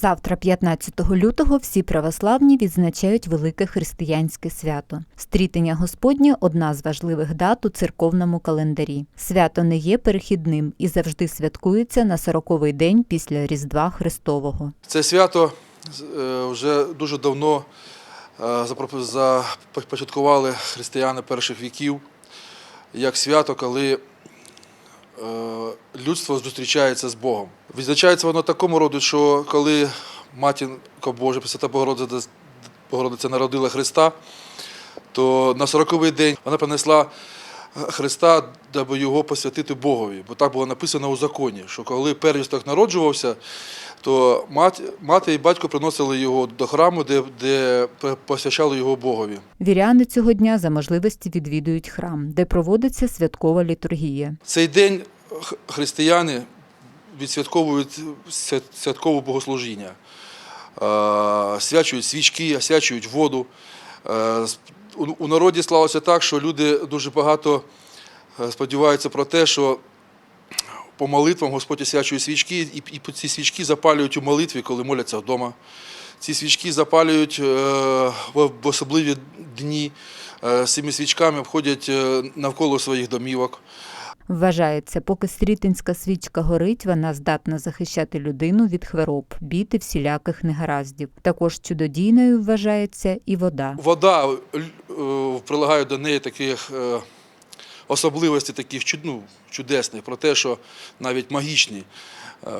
Завтра, 15 лютого, всі православні відзначають велике християнське свято. Стрітення Господнє одна з важливих дат у церковному календарі. Свято не є перехідним і завжди святкується на сороковий день після Різдва Христового. Це свято е, вже дуже давно е, започаткували християни перших віків як свято, коли людство зустрічається з Богом. Відзначається воно такому роду, що коли матінка Божа, Пресвята Богородиця, Богородиця народила Христа, то на 40-й день вона принесла Христа, даби його посвятити Богові. Бо так було написано у законі, що коли первісток народжувався, то мать, мати і батько приносили його до храму, де, де посвящали його Богові. Віряни цього дня за можливості відвідують храм, де проводиться святкова літургія. Цей день християни відсвятковують святкове богослужіння, Е, свячують свічки, освячують воду. Е, у- народі склалося так, що люди дуже багато е, сподіваються про те, що по молитвам Господь освячує свічки, і, ці свічки запалюють у молитві, коли моляться вдома. Ці свічки запалюють в особливі дні. З цими свічками обходять навколо своїх домівок. Вважається, поки стрітинська свічка горить, вона здатна захищати людину від хвороб, бід і всіляких негараздів. Також чудодійною вважається і вода. Вода е, прилагає до неї таких е, особливостей, таких ну, чудесних, про те, що навіть магічні е,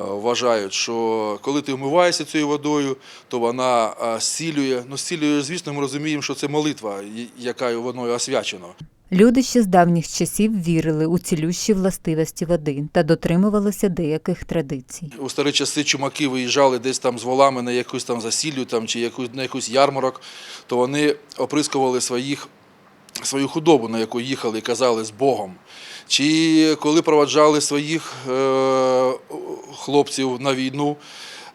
вважають, що коли ти вмиваєшся цією водою, то вона зцілює. Ну, зцілює, звісно, ми розуміємо, що це молитва, яка водою освячена. Люди ще з давніх часів вірили у цілющі властивості води та дотримувалися деяких традицій. У старі часи чумаки виїжджали десь там з волами на якусь там засіллю там, чи якусь, на якусь ярмарок, то вони оприскували своїх, свою худобу, на яку їхали, і казали з Богом. Чи коли проваджали своїх е, хлопців на війну,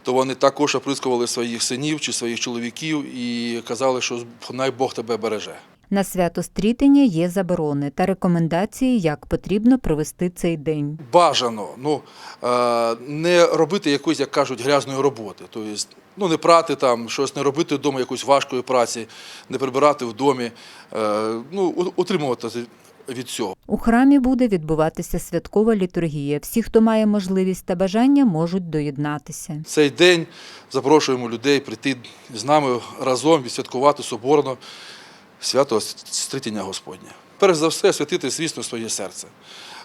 то вони також оприскували своїх синів чи своїх чоловіків і казали, що най Бог тебе береже. На свято стрітення є заборони та рекомендації, як потрібно провести цей день. бажано ну, е, не робити якоїсь, як кажуть, грязної роботи. Тобто, ну, не прати там, щось не робити вдома якоїсь важкої праці, не прибирати в домі, е, ну, у- утримуватися від цього. У храмі буде відбуватися святкова літургія. Всі, хто має можливість та бажання, можуть доєднатися. Цей день запрошуємо людей прийти з нами разом відсвяткувати соборно свято Стрітення Господнє. Перш за все, святити, звісно, своє серце,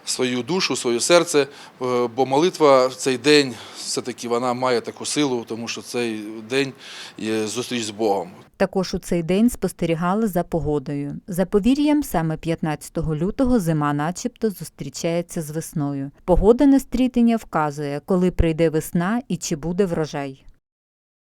свою душу, своє серце, е, бо молитва в цей день все-таки вона має таку силу, тому що цей день є зустріч з Богом. Також у цей день спостерігали за погодою. За повір'ям, саме 15 лютого зима начебто зустрічається з весною. Погода на стрітення вказує, коли прийде весна і чи буде врожай.